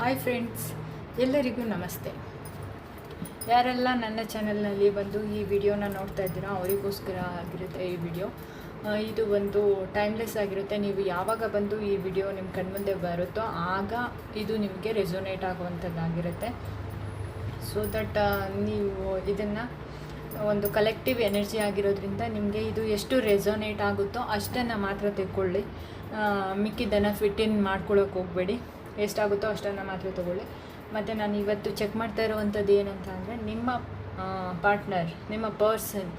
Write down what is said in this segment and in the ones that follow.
Hi friends ಎಲ್ಲರಿಗೂ ನಮಸ್ತೆ. ಯಾರೆಲ್ಲ ನನ್ನ ಚಾನಲ್ನಲ್ಲಿ ಬಂದು ಈ ವಿಡಿಯೋನ ನೋಡ್ತಾ ಇದ್ದೀರಾ, ಅವರಿಗೋಸ್ಕರ ಆಗಿರುತ್ತೆ ಈ ವಿಡಿಯೋ ಇದು ಒಂದು ಟೈಮ್ಲೆಸ್ ಆಗಿರುತ್ತೆ. ನೀವು ಯಾವಾಗ ಬಂದು ಈ ವಿಡಿಯೋ ನಿಮ್ಮ ಕಣ್ಮುಂದೆ ಬರುತ್ತೋ ಆಗ ಇದು ನಿಮಗೆ ರೆಸೊನೇಟ್ ಆಗುವಂಥದ್ದಾಗಿರುತ್ತೆ. ಸೊ ದಟ್ ನೀವು ಇದನ್ನು ಒಂದು ಕಲೆಕ್ಟಿವ್ ಎನರ್ಜಿ ಆಗಿರೋದ್ರಿಂದ ನಿಮಗೆ ಇದು ಎಷ್ಟು ರೆಸೊನೇಟ್ ಆಗುತ್ತೋ ಅಷ್ಟನ್ನು ಮಾತ್ರ ತೆಕ್ಕೊಳ್ಳಿ ಮಿಕ್ಕಿದ್ದನ್ನು ಫಿಟ್ ಇನ್ ಮಾಡ್ಕೊಳ್ಳೋಕೆ ಹೋಗಬೇಡಿ. ಎಷ್ಟಾಗುತ್ತೋ ಅಷ್ಟನ್ನು ಮಾತ್ರ ತೊಗೊಳ್ಳಿ. ಮತ್ತು ನಾನು ಇವತ್ತು ಚೆಕ್ ಮಾಡ್ತಾ ಇರುವಂಥದ್ದು ಏನಂತ ಅಂದರೆ ನಿಮ್ಮ ಪಾರ್ಟ್ನರ್ ನಿಮ್ಮ ಪರ್ಸನ್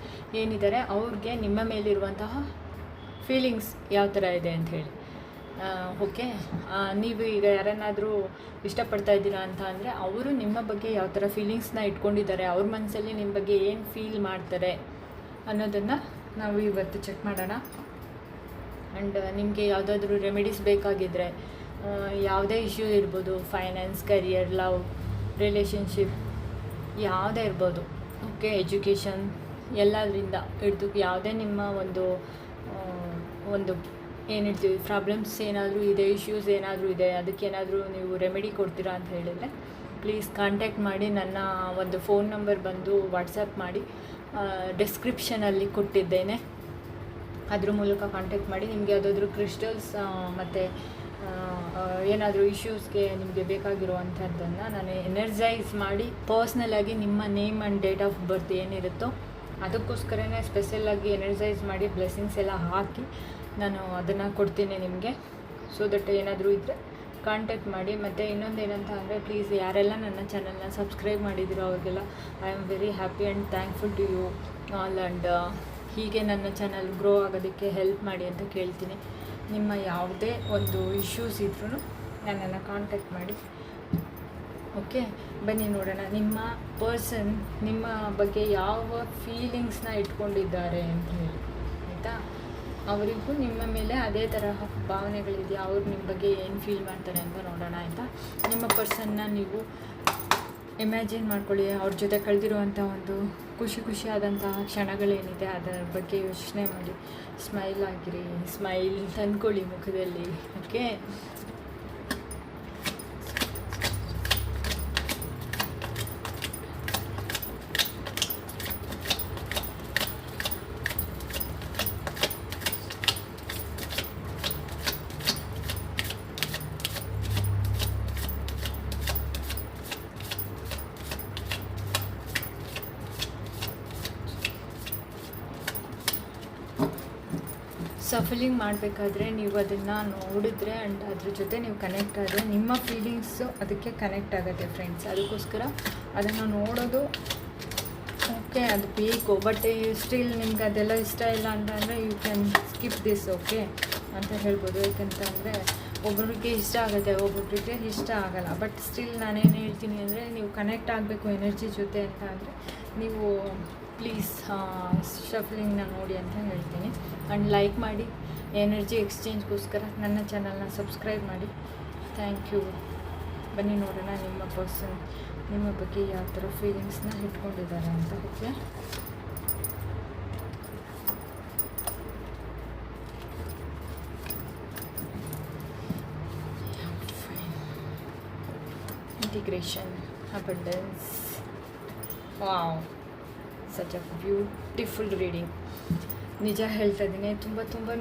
ಏನಿದ್ದಾರೆ, ಅವ್ರಿಗೆ ನಿಮ್ಮ ಮೇಲಿರುವಂತಹ ಫೀಲಿಂಗ್ಸ್ ಯಾವ ಥರ ಇದೆ ಅಂತ ಹೇಳಿ. ಓಕೆ ನೀವು ಈಗ ಯಾರನ್ನಾದರೂ ಇಷ್ಟಪಡ್ತಾ ಇದ್ದೀರಾ ಅಂತ ಅಂದರೆ ಅವರು ನಿಮ್ಮ ಬಗ್ಗೆ ಯಾವ ಥರ ಫೀಲಿಂಗ್ಸ್ನ ಇಟ್ಕೊಂಡಿದ್ದಾರೆ, ಅವ್ರ ಮನಸ್ಸಲ್ಲಿ ನಿಮ್ಮ ಬಗ್ಗೆ ಏನು ಫೀಲ್ ಮಾಡ್ತಾರೆ ಅನ್ನೋದನ್ನು ನಾವು ಇವತ್ತು ಚೆಕ್ ಮಾಡೋಣ. ಆ್ಯಂಡ್ ನಿಮಗೆ ಯಾವುದಾದ್ರೂ ರೆಮಿಡೀಸ್ ಬೇಕಾಗಿದ್ದರೆ ಯಾವುದೇ ಇಶ್ಯೂ ಇರ್ಬೋದು ಫೈನಾನ್ಸ್ ಕರಿಯರ್ ಲವ್ ರಿಲೇಷನ್ಶಿಪ್ ಯಾವುದೇ ಇರ್ಬೋದು. ಓಕೆ ಎಜುಕೇಷನ್ ಎಲ್ಲದರಿಂದ ಹಿಡಿದು ಯಾವುದೇ ನಿಮ್ಮ ಒಂದು ಒಂದು ಏನು ಹೇಳ್ತೀವಿ ಪ್ರಾಬ್ಲಮ್ಸ್ ಏನಾದರೂ ಇದೆ ಇಶ್ಯೂಸ್ ಏನಾದರೂ ಇದೆ ಅದಕ್ಕೇನಾದರೂ ನೀವು ರೆಮಿಡಿ ಕೊಡ್ತೀರಾ ಅಂತ ಹೇಳಿದರೆ ಪ್ಲೀಸ್ ಕಾಂಟ್ಯಾಕ್ಟ್ ಮಾಡಿ ನನ್ನ ಒಂದು ಫೋನ್ ನಂಬರ್ ಬಂದು ವಾಟ್ಸಪ್ ಮಾಡಿ ಡಿಸ್ಕ್ರಿಪ್ಷನಲ್ಲಿ ಕೊಟ್ಟಿದ್ದೇನೆ. ಅದ್ರ ಮೂಲಕ ಕಾಂಟ್ಯಾಕ್ಟ್ ಮಾಡಿ, ನಿಮಗೆ ಯಾವುದಾದ್ರೂ ಕ್ರಿಸ್ಟಲ್ಸ್ ಮತ್ತು ಏನಾದರೂ ಇಶ್ಯೂಸ್ಗೆ ನಿಮಗೆ ಬೇಕಾಗಿರುವಂಥದ್ದನ್ನು ನಾನು ಎನರ್ಜೈಸ್ ಮಾಡಿ ಪರ್ಸ್ನಲಾಗಿ ನಿಮ್ಮ name and date of birth ಏನಿರುತ್ತೋ ಅದಕ್ಕೋಸ್ಕರನೇ ಸ್ಪೆಷಲಾಗಿ ಎನರ್ಜೈಸ್ ಮಾಡಿ ಬ್ಲೆಸ್ಸಿಂಗ್ಸ್ ಎಲ್ಲ ಹಾಕಿ ನಾನು ಅದನ್ನು ಕೊಡ್ತೀನಿ ನಿಮಗೆ. ಸೊ ದಟ್ ಏನಾದರೂ ಇದ್ದರೆ ಕಾಂಟ್ಯಾಕ್ಟ್ ಮಾಡಿ. ಮತ್ತು ಇನ್ನೊಂದು ಏನಂತ ಅಂದರೆ ಪ್ಲೀಸ್ ಯಾರೆಲ್ಲ ನನ್ನ ಚಾನಲ್ನ ಸಬ್ಸ್ಕ್ರೈಬ್ ಮಾಡಿದಿರೋ ಅವ್ರಿಗೆಲ್ಲ I am very happy and thankful to you all and ಹೀಗೆ ನನ್ನ ಚಾನಲ್ ಗ್ರೋ ಆಗೋದಕ್ಕೆ ಹೆಲ್ಪ್ ಮಾಡಿ ಅಂತ ಕೇಳ್ತೀನಿ. ನಿಮ್ಮ ಯಾವುದೇ ಒಂದು ಇಶ್ಯೂಸ್ ಇದ್ರೂ ನನ್ನನ್ನು ಕಾಂಟ್ಯಾಕ್ಟ್ ಮಾಡಿ. ಓಕೆ ಬನ್ನಿ ನೋಡೋಣ. ನಿಮ್ಮ ಪರ್ಸನ್ ನಿಮ್ಮ ಬಗ್ಗೆ ಯಾವ ಫೀಲಿಂಗ್ಸ್ನ ಇಟ್ಕೊಂಡಿದ್ದಾರೆ ಅಂತ ಹೇಳಿ. ಆಯಿತಾ? ಅವರಿಗೂ ನಿಮ್ಮ ಮೇಲೆ ಅದೇ ತರಹ ಭಾವನೆಗಳಿದೆಯಾ ಅವ್ರು ನಿಮ್ಮ ಬಗ್ಗೆ ಏನು ಫೀಲ್ ಮಾಡ್ತಾರೆ ಅಂತ ನೋಡೋಣ, ಆಯಿತಾ? ನಿಮ್ಮ ಪರ್ಸನ್ನ ನೀವು ಇಮ್ಯಾಜಿನ್ ಮಾಡ್ಕೊಳ್ಳಿ. ಅವ್ರ ಜೊತೆ ಕಳೆದಿರುವಂಥ ಒಂದು ಖುಷಿ ಖುಷಿಯಾದಂತಹ ಕ್ಷಣಗಳೇನಿದೆ ಅದರ ಬಗ್ಗೆ ಯೋಚನೆ ಮಾಡಿ. ಸ್ಮೈಲ್ ಆಗಿರಿ ಸ್ಮೈಲ್ ತಂದ್ಕೊಳ್ಳಿ ಮುಖದಲ್ಲಿ. ಓಕೆ ಸಫಲಿಂಗ್ ಮಾಡಬೇಕಾದ್ರೆ ನೀವು ಅದನ್ನು ನೋಡಿದ್ರೆ ಆ್ಯಂಡ್ ಅದ್ರ ಜೊತೆ ನೀವು ಕನೆಕ್ಟ್ ಆದರೆ ನಿಮ್ಮ ಫೀಲಿಂಗ್ಸು ಅದಕ್ಕೆ ಕನೆಕ್ಟ್ ಆಗುತ್ತೆ ಫ್ರೆಂಡ್ಸ್ ಅದಕ್ಕೋಸ್ಕರ ಅದನ್ನು ನೋಡೋದು ಓಕೆ ಅದು ಬೇಕು ಬಟ್ ಸ್ಟಿಲ್ ನಿಮ್ಗೆ ಅದೆಲ್ಲ ಇಷ್ಟ ಇಲ್ಲ ಅಂತಂದರೆ you can skip this okay ಅಂತ ಹೇಳ್ಬೋದು. ಯಾಕಂತಂದರೆ ಒಬ್ಬರಿಗೆ ಇಷ್ಟ ಆಗುತ್ತೆ ಒಬ್ಬೊಬ್ಬರಿಗೆ ಇಷ್ಟ ಆಗಲ್ಲ. ಬಟ್ ಸ್ಟಿಲ್ ನಾನೇನು ಹೇಳ್ತೀನಿ ಅಂದರೆ ನೀವು ಕನೆಕ್ಟ್ ಆಗಬೇಕು ಎನರ್ಜಿ ಜೊತೆ ಅಂತ ಅಂದರೆ ನೀವು ಪ್ಲೀಸ್ ಶಫ್ಲಿಂಗ್ನ ನೋಡಿ ಅಂತ ಹೇಳ್ತೀನಿ. ಆ್ಯಂಡ್ ಲೈಕ್ ಮಾಡಿ ಎನರ್ಜಿ ಎಕ್ಸ್ಚೇಂಜ್ಗೋಸ್ಕರ ನನ್ನ ಚಾನಲ್ನ ಸಬ್ಸ್ಕ್ರೈಬ್ ಮಾಡಿ. ಥ್ಯಾಂಕ್ ಯು ಬನ್ನಿ ನೋಡೋಣ ನಿಮ್ಮ ಪರ್ಸನ್ ನಿಮ್ಮ ಬಗ್ಗೆ ಯಾವ ಥರ ಫೀಲಿಂಗ್ಸ್ನ ಇಟ್ಕೊಂಡಿದ್ದಾರೆ ಅಂತ okay? Integration abundance wow such a beautiful reading ನಿಜ ಹೇಳ್ತಾ ಇದ್ದೀನಿ. ತುಂಬ ತುಂಬಾ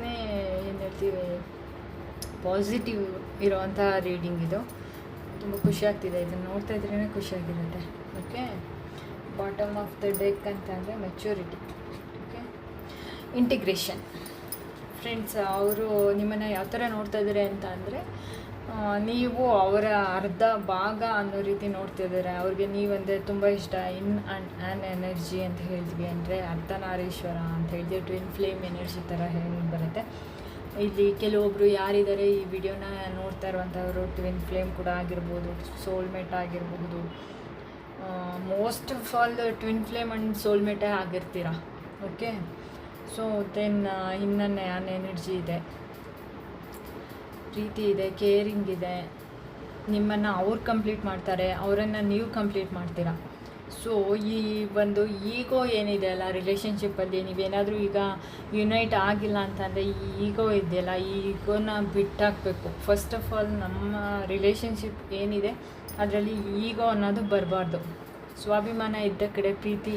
ಏನು ಹೇಳ್ತೀವಿ ಪಾಸಿಟಿವ್ ಇರೋವಂಥ ರೀಡಿಂಗ್ ಇದು. ತುಂಬ ಖುಷಿ ಆಗ್ತಿದೆ. ಇದನ್ನು ನೋಡ್ತಾ ಇದ್ರೇ ಖುಷಿಯಾಗಿರುತ್ತೆ okay bottom of the deck ಅಂತ ಅಂದರೆ ಮೆಚ್ಯೂರಿಟಿ ಓಕೆ ಇಂಟಿಗ್ರೇಷನ್ ಫ್ರೆಂಡ್ಸ್ ಅವರು ನಿಮ್ಮನ್ನು ಯಾವ ಥರ ನೋಡ್ತಾ ಇದ್ದಾರೆ ಅಂತ ಅಂದರೆ ನೀವು ಅವರ ಅರ್ಧ ಭಾಗ ಅನ್ನೋ ರೀತಿ ನೋಡ್ತಿದ್ದಾರೆ? ಅವ್ರಿಗೆ ನೀವಂದರೆ ತುಂಬ ಇಷ್ಟ. ಇನ್ ಆ್ಯಂಡ್ ಆ್ಯನ್ ಎನರ್ಜಿ ಅಂತ ಹೇಳ್ತೀವಿ ಅಂದರೆ ಅರ್ಧನಾರೀಶ್ವರ ಅಂತ ಹೇಳಿದ್ರೆ ಟ್ವಿನ್ ಫ್ಲೇಮ್ ಎನರ್ಜಿ ಥರ ಹೇಳಿ ಬರುತ್ತೆ. ಇಲ್ಲಿ ಕೆಲವೊಬ್ಬರು ಯಾರಿದ್ದಾರೆ ಈ ವಿಡಿಯೋನ ನೋಡ್ತಾ ಇರುವಂಥವ್ರು ಟ್ವಿನ್ ಫ್ಲೇಮ್ ಕೂಡ ಆಗಿರ್ಬೋದು, ಸೋಲ್ಮೇಟ್ ಆಗಿರಬಹುದು most of all twin flame and ಸೋಲ್ಮೇಟೇ ಆಗಿರ್ತೀರ? ಓಕೆ ಸೊ ದೆನ್ ಇನ್ನೇ ಆ್ಯನ್ ಎನರ್ಜಿ ಇದೆ. ಪ್ರೀತಿ ಇದೆ ಕೇರಿಂಗ್ ಇದೆ, ನಿಮ್ಮನ್ನು ಅವ್ರು ಕಂಪ್ಲೀಟ್ ಮಾಡ್ತಾರೆ, ಅವರನ್ನು ನೀವು ಕಂಪ್ಲೀಟ್ ಮಾಡ್ತೀರಾ? ಸೊ ಈ ಒಂದು ಈಗೋ ಏನಿದೆ ಅಲ್ಲ ರಿಲೇಷನ್ಶಿಪ್ಪಲ್ಲಿ ನೀವೇನಾದರೂ ಈಗ ಯುನೈಟ್ ಆಗಿಲ್ಲ ಅಂತಂದರೆ ಈ ಈಗೋ ಇದೆಯಲ್ಲ, ಈ ಈಗೋನ ಬಿಟ್ಟಾಕಬೇಕು. ಫಸ್ಟ್ ಆಫ್ ಆಲ್ ನಮ್ಮ ರಿಲೇಷನ್ಶಿಪ್ ಏನಿದೆ, ಅದರಲ್ಲಿ ಈಗೋ ಅನ್ನೋದು ಬರಬಾರ್ದು. ಸ್ವಾಭಿಮಾನ ಇದ್ದ ಕಡೆ ಪ್ರೀತಿ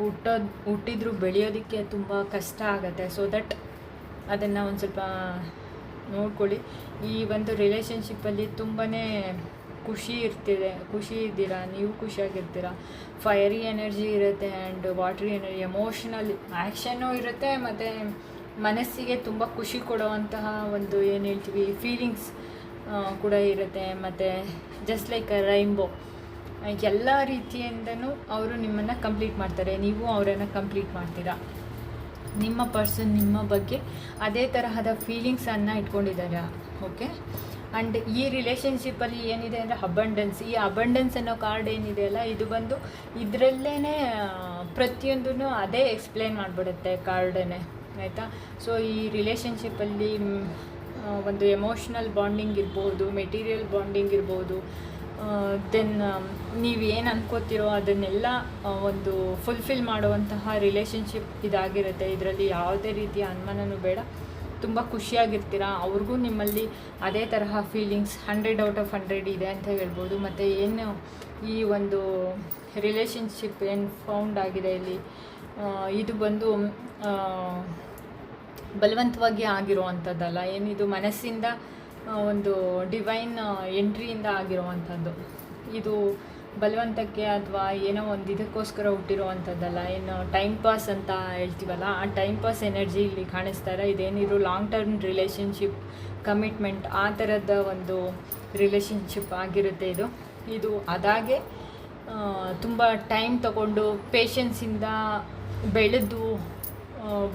ಹುಟ್ಟೋದು, ಹುಟ್ಟಿದ್ರು ಬೆಳೆಯೋದಕ್ಕೆ ತುಂಬ ಕಷ್ಟ ಆಗುತ್ತೆ. ಸೊ ದಟ್ ಅದನ್ನು ಒಂದು ಸ್ವಲ್ಪ ನೋಡ್ಕೊಳ್ಳಿ. ಈ ಒಂದು ರಿಲೇಷನ್ಶಿಪ್ಪಲ್ಲಿ ತುಂಬಾ ಖುಷಿ ಇರ್ತಿದೆ. ಖುಷಿ ಇದ್ದೀರಾ? ನೀವು ಖುಷಿಯಾಗಿರ್ತೀರ? ಫೈರಿ ಎನರ್ಜಿ ಇರುತ್ತೆ and watery energy emotional action ಇರುತ್ತೆ ಮತ್ತು ಮನಸ್ಸಿಗೆ ತುಂಬ ಖುಷಿ ಕೊಡುವಂತಹ ಒಂದು ಏನು ಹೇಳ್ತೀವಿ ಫೀಲಿಂಗ್ಸ್ ಕೂಡ ಇರುತ್ತೆ. ಮತ್ತು ಜಸ್ಟ್ ಲೈಕ್ ರೈನ್ಬೋ ಎಲ್ಲ ರೀತಿಯಿಂದನೂ ಅವರು ನಿಮ್ಮನ್ನು ಕಂಪ್ಲೀಟ್ ಮಾಡ್ತಾರೆ. ನೀವು ಅವರನ್ನು ಕಂಪ್ಲೀಟ್ ಮಾಡ್ತೀರಾ? ನಿಮ್ಮ ಪರ್ಸನ್ ನಿಮ್ಮ ಬಗ್ಗೆ ಅದೇ ತರಹದ ಫೀಲಿಂಗ್ಸನ್ನು ಇಟ್ಕೊಂಡಿದ್ದಾರೆ. ಓಕೆ ಆ್ಯಂಡ್ ಈ ರಿಲೇಷನ್ಶಿಪ್ಪಲ್ಲಿ ಏನಿದೆ ಅಂದರೆ ಅಬಂಡೆನ್ಸ್ ಈ ಅಬಂಡೆನ್ಸ್ ಅನ್ನೋ ಕಾರ್ಡ್ ಏನಿದೆಯಲ್ಲ ಇದು ಬಂದು ಇದರಲ್ಲೇ ಪ್ರತಿಯೊಂದೂ ಅದೇ ಎಕ್ಸ್ಪ್ಲೇನ್ ಮಾಡಿಬಿಡುತ್ತೆ ಕಾರ್ಡನ್ನೇ ಆಯಿತಾ? ಸೊ ಈ ರಿಲೇಷನ್ಶಿಪ್ಪಲ್ಲಿ ಒಂದು ಎಮೋಷ್ನಲ್ ಬಾಂಡಿಂಗ್ ಇರ್ಬೋದು ಮೆಟೀರಿಯಲ್ ಬಾಂಡಿಂಗ್ ಇರ್ಬೋದು ದೆನ್ ನೀವು ಏನು ಅನ್ಕೋತಿರೋ ಅದನ್ನೆಲ್ಲ ಒಂದು ಫುಲ್ಫಿಲ್ ಮಾಡುವಂತಹ ರಿಲೇಷನ್ಶಿಪ್ ಇದಾಗಿರುತ್ತೆ. ಇದರಲ್ಲಿ ಯಾವುದೇ ರೀತಿಯ ಅನುಮಾನನೂ ಬೇಡ. ತುಂಬ ಖುಷಿಯಾಗಿರ್ತೀರ? ಅವ್ರಿಗೂ ನಿಮ್ಮಲ್ಲಿ ಅದೇ ತರಹ feelings hundred out of hundred ಇದೆ ಅಂತ ಹೇಳ್ಬೋದು. ಮತ್ತು ಏನು ಈ ಒಂದು ರಿಲೇಷನ್ಶಿಪ್ ಏನು ಫೌಂಡ್ ಆಗಿದೆ ಇಲ್ಲಿ? ಇದು ಬಂದು ಬಲವಂತವಾಗಿ ಬಲವಂತವಾಗಿ ಆಗಿರುವಂಥದ್ದಲ್ಲ ಏನಿದು ಮನಸ್ಸಿಂದ ಒಂದು ಡಿವೈನ್ ಎಂಟ್ರಿಯಿಂದ ಆಗಿರುವಂಥದ್ದು. ಇದು ಬಲವಂತಕ್ಕೆ ಅಥವಾ ಏನೋ ಒಂದು ಇದಕ್ಕೋಸ್ಕರ ಹುಟ್ಟಿರುವಂಥದ್ದಲ್ಲ. ಏನು ಟೈಮ್ ಪಾಸ್ ಅಂತ ಹೇಳ್ತೀವಲ್ಲ, ಆ ಟೈಮ್ ಪಾಸ್ ಎನರ್ಜಿ ಇಲ್ಲಿ ಕಾಣಿಸ್ತಾ ಇಲ್ಲ ಇದೇನಿದ್ರು ಲಾಂಗ್ ಟರ್ಮ್ ರಿಲೇಷನ್ಶಿಪ್ ಕಮಿಟ್ಮೆಂಟ್ ಆ ಥರದ ಒಂದು ರಿಲೇಷನ್ಶಿಪ್ ಆಗಿರುತ್ತೆ ಇದು. ಇದು ಅದಾಗೆ ತುಂಬ ಟೈಮ್ ತಗೊಂಡು ಪೇಷನ್ಸಿಂದ ಬೆಳೆದು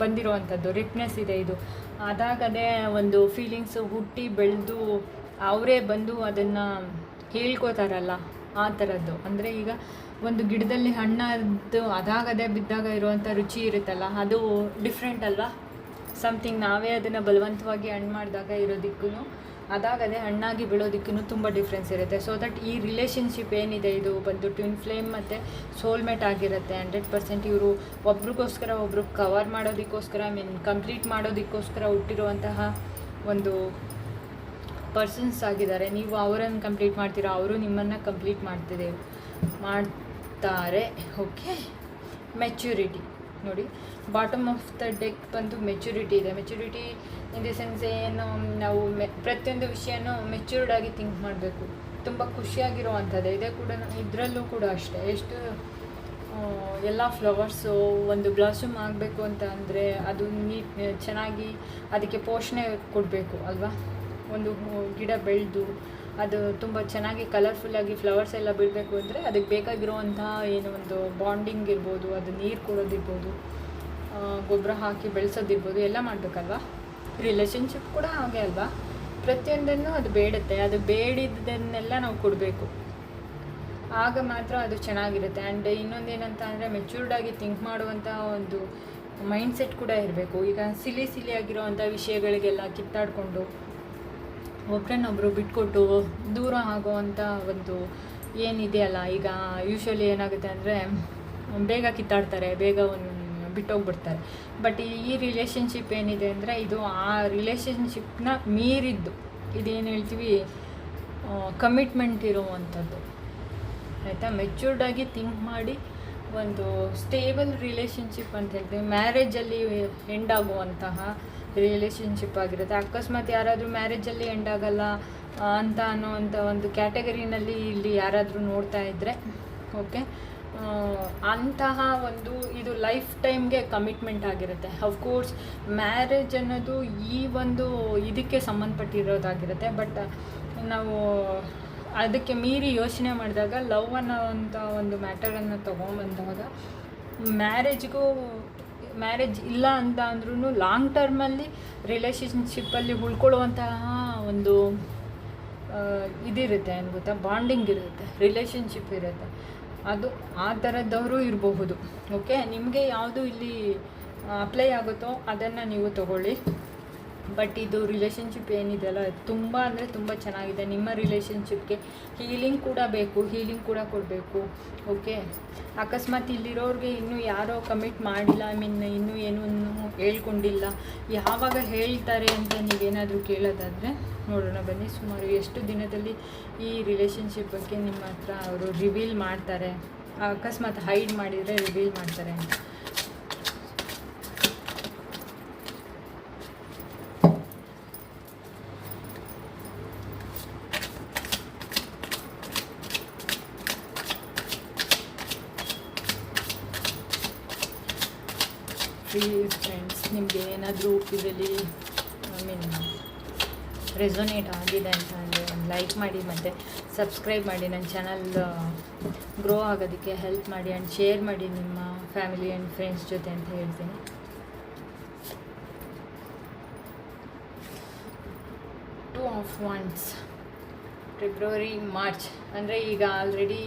ಬಂದಿರುವಂಥದ್ದು ರಿಟ್ನೆಸ್ ಇದೆ ಇದು. ಅದಾಗದೇ ಒಂದು ಫೀಲಿಂಗ್ಸು ಹುಟ್ಟಿ ಬೆಳೆದು ಅವರೇ ಬಂದು ಅದನ್ನು ಹೇಳ್ಕೋತಾರಲ್ಲ, ಆ ಥರದ್ದು. ಅಂದರೆ ಈಗ ಒಂದು ಗಿಡದಲ್ಲಿ ಹಣ್ಣದ್ದು ಅದಾಗದೇ ಬಿದ್ದಾಗ ಇರುವಂಥ ರುಚಿ ಇರುತ್ತಲ್ಲ, ಅದು ಡಿಫ್ರೆಂಟ್ ಅಲ್ವಾ? ಸಮಥಿಂಗ್ ನಾವೇ ಅದನ್ನು ಬಲವಂತವಾಗಿ ಹಣ್ಣು ಮಾಡಿದಾಗ ಇರೋದಕ್ಕೂ ಅದಾಗದೇ ಹಣ್ಣಾಗಿ ಬೀಳೋದಕ್ಕೂ ತುಂಬ ಡಿಫ್ರೆನ್ಸ್ ಇರುತ್ತೆ. ಸೊ ದಟ್ ಈ ರಿಲೇಷನ್ಶಿಪ್ ಏನಿದೆ, ಇದು ಬಂದು ಟ್ವಿನ್ ಫ್ಲೇಮ್ ಮತ್ತು ಸೋಲ್ಮೇಟ್ ಆಗಿರುತ್ತೆ. ಹಂಡ್ರೆಡ್ ಪರ್ಸೆಂಟ್ ಇವರು ಒಬ್ರಿಗೋಸ್ಕರ ಒಬ್ರು ಕವರ್ ಮಾಡೋದಕ್ಕೋಸ್ಕರ ಮೀನ್ ಕಂಪ್ಲೀಟ್ ಮಾಡೋದಕ್ಕೋಸ್ಕರ ಹುಟ್ಟಿರುವಂತಹ ಒಂದು ಪರ್ಸನ್ಸ್ ಆಗಿದ್ದಾರೆ. ನೀವು ಅವರನ್ನು ಕಂಪ್ಲೀಟ್ ಮಾಡ್ತೀರಾ? ಅವರು ನಿಮ್ಮನ್ನು ಕಂಪ್ಲೀಟ್ ಮಾಡ್ತಿದೆ, ಮಾಡ್ತಾರೆ. ಓಕೆ ಮೆಚ್ಯೂರಿಟಿ ನೋಡಿ ಬಾಟಮ್ ಆಫ್ ದ ಡೆಕ್ ಬಂದು ಮೆಚುರಿಟಿ ಇದೆ. ಮೆಚುರಿಟಿ ಇನ್ ದಿ ಸೆನ್ಸ್ ಏನು ನಾವು ಮೆ ಪ್ರತಿಯೊಂದು ವಿಷಯನೂ ಮೆಚ್ಯೂರ್ಡ್ ಆಗಿ ಥಿಂಕ್ ಮಾಡಬೇಕು. ತುಂಬ ಖುಷಿಯಾಗಿರುವಂಥದ್ದು. ಇದೇ ಕೂಡ ಇದರಲ್ಲೂ ಕೂಡ ಅಷ್ಟೇ. ಎಷ್ಟು ಎಲ್ಲ ಫ್ಲವರ್ಸು ಒಂದು ಬ್ಲಾಸಮ್ ಆಗಬೇಕು ಅಂತ ಅಂದರೆ ಅದು ನೀಟ್, ಚೆನ್ನಾಗಿ ಅದಕ್ಕೆ ಪೋಷಣೆ ಕೊಡಬೇಕು, ಅಲ್ವಾ? ಒಂದು ಗಿಡ ಬೆಳೆದು ಅದು ತುಂಬ ಚೆನ್ನಾಗಿ ಕಲರ್ಫುಲ್ಲಾಗಿ ಫ್ಲವರ್ಸ್ ಎಲ್ಲ ಬಿಡಬೇಕು ಅಂದರೆ ಅದಕ್ಕೆ ಬೇಕಾಗಿರುವಂತಹ ಏನು ಒಂದು ಬಾಂಡಿಂಗ್ ಇರ್ಬೋದು, ಅದು ನೀರು ಕೊಡೋದಿರ್ಬೋದು ಗೊಬ್ಬರ ಹಾಕಿ ಬೆಳೆಸೋದಿರ್ಬೋದು, ಎಲ್ಲ ಮಾಡಬೇಕಲ್ವಾ? ರಿಲೇಷನ್ಶಿಪ್ ಕೂಡ ಹಾಗೆ ಅಲ್ವಾ? ಪ್ರತಿಯೊಂದನ್ನು ಅದು ಬೇಡುತ್ತೆ. ಅದು ಬೇಡಿದ್ದನ್ನೆಲ್ಲ ನಾವು ಕೊಡಬೇಕು. ಆಗ ಮಾತ್ರ ಅದು ಚೆನ್ನಾಗಿರುತ್ತೆ. ಆ್ಯಂಡ್ ಇನ್ನೊಂದೇನಂತ ಅಂದರೆ ಆಗಿ ಥಿಂಕ್ ಮಾಡುವಂತಹ ಒಂದು ಮೈಂಡ್ಸೆಟ್ ಕೂಡ ಇರಬೇಕು. ಈಗ ಸಿಲಿ ಸಿಲಿ ಸಿಲಿಯಾಗಿರೋವಂಥ ವಿಷಯಗಳಿಗೆಲ್ಲ ಕಿತ್ತಾಡಿಕೊಂಡು ಒಬ್ರನ್ನೊಬ್ರು ಬಿಟ್ಕೊಟ್ಟು ದೂರ ಆಗುವಂಥ ಒಂದು ಏನಿದೆಯಲ್ಲ ಈಗ ಯೂಶ್ವಲಿ ಏನಾಗುತ್ತೆ ಅಂದರೆ ಬೇಗ ಕಿತ್ತಾಡ್ತಾರೆ. ಬೇಗ ಒಂದು ಬಿಟ್ಟೋಗ್ಬಿಡ್ತಾರೆ. ಬಟ್ ಈ ರಿಲೇಷನ್ಶಿಪ್ ಏನಿದೆ ಅಂದರೆ ಇದು ಆ ರಿಲೇಷನ್ಶಿಪ್ನ ಮೀರಿದ್ದು. ಇದೇನು ಹೇಳ್ತೀವಿ? ಕಮಿಟ್ಮೆಂಟ್ ಇರುವಂಥದ್ದು. ಆಯಿತಾ? ಮೆಚ್ಯೂರ್ಡಾಗಿ ಥಿಂಕ್ ಮಾಡಿ ಒಂದು ಸ್ಟೇಬಲ್ ರಿಲೇಷನ್ಶಿಪ್ ಅಂತ ಹೇಳ್ತೀವಿ. ಮ್ಯಾರೇಜಲ್ಲಿ ಎಂಡ್ ಆಗುವಂತಹ ರಿಲೇಷನ್ಶಿಪ್ ಆಗಿರುತ್ತೆ. ಅಕಸ್ಮಾತ್ ಯಾರಾದರೂ ಮ್ಯಾರೇಜಲ್ಲಿ ಎಂಡ್ ಆಗಲ್ಲ ಅಂತ ಅನ್ನೋವಂಥ ಒಂದು ಕ್ಯಾಟಗರಿನಲ್ಲಿ ಇಲ್ಲಿ ಯಾರಾದರೂ ನೋಡ್ತಾ ಇದ್ದರೆ ಓಕೆ ಅಂತಹ ಒಂದು ಇದು ಲೈಫ್ ಟೈಮ್ಗೆ ಕಮಿಟ್ಮೆಂಟ್ ಆಗಿರುತ್ತೆ. ಅಫ್ಕೋರ್ಸ್ ಮ್ಯಾರೇಜ್ ಅನ್ನೋದು ಈ ಒಂದು ಇದಕ್ಕೆ ಸಂಬಂಧಪಟ್ಟಿರೋದಾಗಿರುತ್ತೆ. ಬಟ್ ನಾವು ಅದಕ್ಕೆ ಮೀರಿ ಯೋಚನೆ ಮಾಡಿದಾಗ ಲವ್ ಅನ್ನೋವಂಥ ಒಂದು ಮ್ಯಾಟರನ್ನು ತೊಗೊಂಬಂದಾಗ ಮ್ಯಾರೇಜ್ಗೂ ಮ್ಯಾರೇಜ್ ಇಲ್ಲ ಅಂತ ಅಂದ್ರೂ ಲಾಂಗ್ ಟರ್ಮಲ್ಲಿ ರಿಲೇಷನ್ಶಿಪ್ಪಲ್ಲಿ ಉಳ್ಕೊಳ್ಳುವಂತಹ ಒಂದು ಇದಿರುತ್ತೆ ಏನು ಗೊತ್ತಾ ಬಾಂಡಿಂಗ್ ಇರುತ್ತೆ. ರಿಲೇಷನ್ಶಿಪ್ ಇರುತ್ತೆ. ಅದು ಆ ಥರದವರು ಇರಬಹುದು. ಓಕೆ ನಿಮಗೆ ಯಾವುದು ಇಲ್ಲಿ ಅಪ್ಲೈ ಆಗುತ್ತೋ ಅದನ್ನು ನೀವು ತಗೊಳ್ಳಿ. ಬಟ್ ಇದು ರಿಲೇಷನ್ಶಿಪ್ ಏನಿದೆಯಲ್ಲ ತುಂಬ ಅಂದರೆ ತುಂಬ ಚೆನ್ನಾಗಿದೆ. ನಿಮ್ಮ ರಿಲೇಷನ್ಶಿಪ್ಗೆ ಹೀಲಿಂಗ್ ಕೂಡ ಬೇಕು ಹೀಲಿಂಗ್ ಕೂಡ ಕೊಡಬೇಕು ಓಕೆ ಅಕಸ್ಮಾತ್ ಇಲ್ಲಿರೋರಿಗೆ ಇನ್ನೂ ಯಾರೋ ಕಮಿಟ್ ಮಾಡಿಲ್ಲ ಐ ಮೀನ್ ಇನ್ನೂ ಏನೂ ಹೇಳ್ಕೊಂಡಿಲ್ಲ. ಯಾವಾಗ ಹೇಳ್ತಾರೆ ಅಂತ ನೀವೇನಾದರೂ ಕೇಳೋದಾದರೆ ನೋಡೋಣ, ಬನ್ನಿ. ಸುಮಾರು ಎಷ್ಟು ದಿನದಲ್ಲಿ ಈ ರಿಲೇಷನ್ಶಿಪ್ ಬಗ್ಗೆ ನಿಮ್ಮ ಹತ್ರ ಅವರು ರಿವೀಲ್ ಮಾಡ್ತಾರೆ, ಅಕಸ್ಮಾತ್ ಹೈಡ್ ಮಾಡಿದರೆ ರಿವೀಲ್ ಮಾಡ್ತಾರೆ ಪ್ಲೀಸ್ ಫ್ರೆಂಡ್ಸ್ ನಿಮಗೆ ಏನಾದರೂ ಇದರಲ್ಲಿ ಐ ಮೀನ್ ರೆಸೊನೇಟ್ ಆಗಿದೆ ಅಂತ ಅಂದರೆ ಲೈಕ್ ಮಾಡಿ, ಮತ್ತು ಸಬ್ಸ್ಕ್ರೈಬ್ ಮಾಡಿ, ನನ್ನ ಚಾನಲ್ ಗ್ರೋ ಆಗೋದಕ್ಕೆ ಹೆಲ್ಪ್ ಮಾಡಿ ಆ್ಯಂಡ್ ಶೇರ್ ಮಾಡಿ ನಿಮ್ಮ ಫ್ಯಾಮಿಲಿ ಆ್ಯಂಡ್ ಫ್ರೆಂಡ್ಸ್ ಜೊತೆ ಅಂತ ಹೇಳ್ತೀನಿ. Two of wands February March ಅಂದರೆ ಈಗ already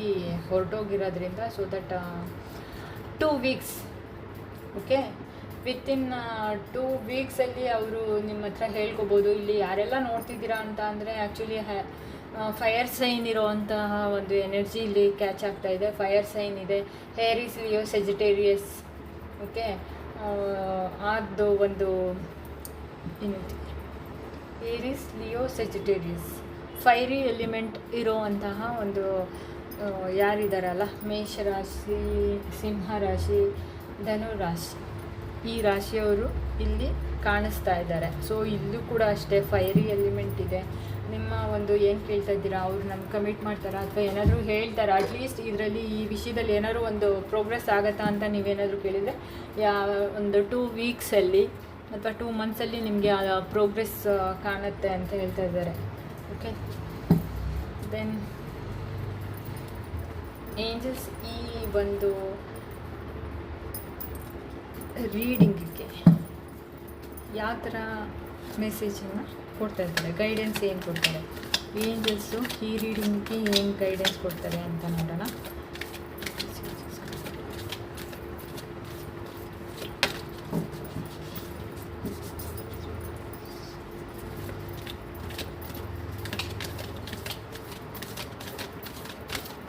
ಹೊರಟೋಗಿರೋದ್ರಿಂದ so that two weeks okay within two ವೀಕ್ಸಲ್ಲಿ ಅವರು ನಿಮ್ಮ ಹತ್ರ ಹೇಳ್ಕೊಬೋದು, ಇಲ್ಲಿ ಯಾರೆಲ್ಲ ನೋಡ್ತಿದ್ದೀರಾ ಅಂತ ಅಂದರೆ ಆ್ಯಕ್ಚುಲಿ ಫೈರ್ ಸೈನ್ ಇರೋವಂತಹ ಒಂದು ಎನರ್ಜಿ ಇಲ್ಲಿ ಕ್ಯಾಚ್ ಆಗ್ತಾ ಇದೆ. ಫೈರ್ ಸೈನ್ ಇದೆ. ಹೇರಿಸ್ ಲಿಯೋ ಸೆಜಿಟೇರಿಯಸ್ ಓಕೆ ಅದು ಒಂದು ಏನು Aries Leo Sagittarius fiery element ಇರೋವಂತಹ ಒಂದು ಯಾರಿದ್ದಾರಲ್ಲ ಮೇಷರಾಶಿ ಸಿಂಹ ರಾಶಿ ಧನು ರಾಶಿ ಈ ರಾಶಿಯವರು ಇಲ್ಲಿ ಕಾಣಿಸ್ತಾ ಇದ್ದಾರೆ. ಸೊ ಇಲ್ಲೂ ಕೂಡ ಅಷ್ಟೇ ಫೈರಿ ಎಲಿಮೆಂಟ್ ಇದೆ. ನಿಮ್ಮ ಒಂದು ಏನು ಕೇಳ್ತಾ ಇದ್ದೀರಾ? ಅವರು ನಮ್ಗೆ ಕಮಿಟ್ ಮಾಡ್ತಾರಾ? ಅಥವಾ ಏನಾದರೂ ಹೇಳ್ತಾರಾ? ಅಟ್ಲೀಸ್ಟ್ ಇದರಲ್ಲಿ ಈ ವಿಷಯದಲ್ಲಿ ಏನಾದರೂ ಒಂದು ಪ್ರೋಗ್ರೆಸ್ ಆಗುತ್ತಾ ಅಂತ ನೀವೇನಾದರೂ ಕೇಳಿದರೆ, ಯಾ, ಒಂದು ಟೂ ವೀಕ್ಸಲ್ಲಿ ಅಥವಾ ಟೂ ಮಂತ್ಸಲ್ಲಿ ನಿಮಗೆ ಪ್ರೋಗ್ರೆಸ್ ಕಾಣುತ್ತೆ ಅಂತ ಹೇಳ್ತಾ ಇದ್ದಾರೆ. ಓಕೆ ದೆನ್ ಏಂಜಲ್ಸ್ ಈ ಒಂದು ರೀಡಿಂಗಿಗೆ ಯಾವ ಥರ ಮೆಸೇಜನ್ನು ಕೊಡ್ತಾ ಇರ್ತಾರೆ? ಗೈಡೆನ್ಸ್ ಏನು ಕೊಡ್ತಾರೆ? ಏಂಜಲ್ಸು ಈ ರೀಡಿಂಗ್ಗೆ ಏನು ಗೈಡೆನ್ಸ್ ಕೊಡ್ತಾರೆ ಅಂತ ನೋಡೋಣ.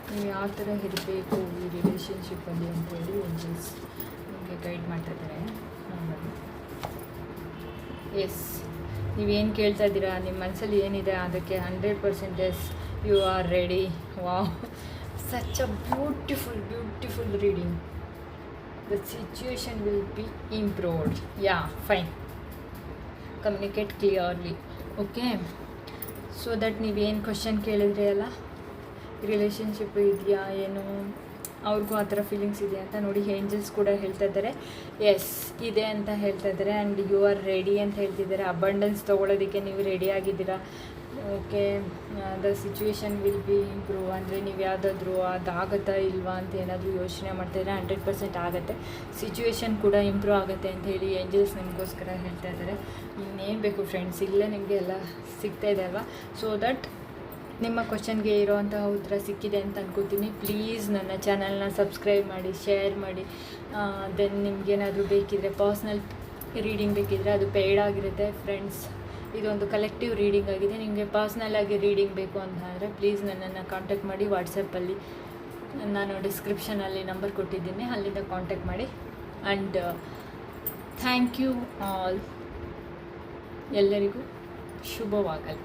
ನೀವು ಯಾವ ಥರ ಇರಬೇಕು ಈ ರಿಲೇಷನ್ಶಿಪ್ಪಲ್ಲಿ ಅಂತೇಳಿ ಏಂಜಲ್ಸ್ ಗೈಡ್ ಮಾಡ್ತಿದ್ದಾರೆ. ಎಸ್ ನೀವೇನು ಕೇಳ್ತಾ ಇದ್ದೀರಾ? ನಿಮ್ಮ ಮನಸ್ಸಲ್ಲಿ ಏನಿದೆ? ಅದಕ್ಕೆ hundred percentage you are ready wow such a beautiful beautiful reading the situation will be improved yeah fine communicate clearly okay so that ನೀವೇನು ಕ್ವಶನ್ ಕೇಳಿದ್ರಿ ಅಲ್ಲ? ರಿಲೇಷನ್ಶಿಪ್ ಇದೆಯಾ? ಏನು? ಅವ್ರಿಗೂ ಆ ಥರ ಫೀಲಿಂಗ್ಸ್ ಇದೆ ಅಂತ ನೋಡಿ ಏಂಜಲ್ಸ್ ಕೂಡ ಹೇಳ್ತಾ ಇದ್ದಾರೆ. ಎಸ್ ಇದೆ ಅಂತ ಹೇಳ್ತಾ ಇದ್ದಾರೆ ಆ್ಯಂಡ್ ಯು ಆರ್ ರೆಡಿ ಅಂತ ಹೇಳ್ತಿದ್ದಾರೆ. ಅಬಂಡೆನ್ಸ್ ತೊಗೊಳೋದಕ್ಕೆ ನೀವು ರೆಡಿ ಆಗಿದ್ದೀರಾ. Okay the situation will be improve ಅಂದರೆ ನೀವು ಯಾವುದಾದ್ರೂ ಅದಾಗುತ್ತಾ ಇಲ್ವಾ ಅಂತ ಏನಾದರೂ ಯೋಚನೆ ಮಾಡ್ತಾಯಿದ್ರೆ ಹಂಡ್ರೆಡ್ ಪರ್ಸೆಂಟ್ ಆಗುತ್ತೆ. ಸಿಚುವೇಶನ್ ಕೂಡ ಇಂಪ್ರೂವ್ ಆಗುತ್ತೆ ಅಂತ ಹೇಳಿ ಏಂಜಲ್ಸ್ ನಿಮಗೋಸ್ಕರ ಹೇಳ್ತಾ ಇದ್ದಾರೆ. ಇನ್ನೇನು ಬೇಕು ಫ್ರೆಂಡ್ಸ್ ಇಲ್ಲೇ ನಿಮಗೆ ಎಲ್ಲ ಸಿಗ್ತಾ ಇದೆ ಅಲ್ವಾ? ಸೊ ದಟ್ ನಿಮ್ಮ ಕ್ವಶನ್ಗೆ ಇರೋವಂತಹ ಉತ್ತರ ಸಿಕ್ಕಿದೆ ಅಂತ ಅನ್ಕೋತೀನಿ. ಪ್ಲೀಸ್ ನನ್ನ ಚಾನಲ್ನ ಸಬ್ಸ್ಕ್ರೈಬ್ ಮಾಡಿ ಶೇರ್ ಮಾಡಿ. ದೆನ್ ನಿಮಗೇನಾದರೂ ಬೇಕಿದ್ರೆ ಪರ್ಸ್ನಲ್ ರೀಡಿಂಗ್ ಬೇಕಿದ್ರೆ ಅದು ಪೇಯ್ಡ್ ಆಗಿರುತ್ತೆ ಫ್ರೆಂಡ್ಸ್ ಇದೊಂದು ಕಲೆಕ್ಟಿವ್ ರೀಡಿಂಗ್ ಆಗಿದೆ. ನಿಮಗೆ ಪರ್ಸ್ನಲ್ ಆಗಿ ರೀಡಿಂಗ್ ಬೇಕು ಅಂತ ಅಂದರೆ ಪ್ಲೀಸ್ ನನ್ನನ್ನು ಕಾಂಟ್ಯಾಕ್ಟ್ ಮಾಡಿ ವಾಟ್ಸಪ್ಪಲ್ಲಿ ನಾನು ಡಿಸ್ಕ್ರಿಪ್ಷನಲ್ಲಿ ನಂಬರ್ ಕೊಟ್ಟಿದ್ದೀನಿ. ಅಲ್ಲಿಂದ ಕಾಂಟ್ಯಾಕ್ಟ್ ಮಾಡಿ. ಆ್ಯಂಡ್ ಥ್ಯಾಂಕ್ ಯು ಆಲ್ ಎಲ್ಲರಿಗೂ ಶುಭವಾಗಲಿ.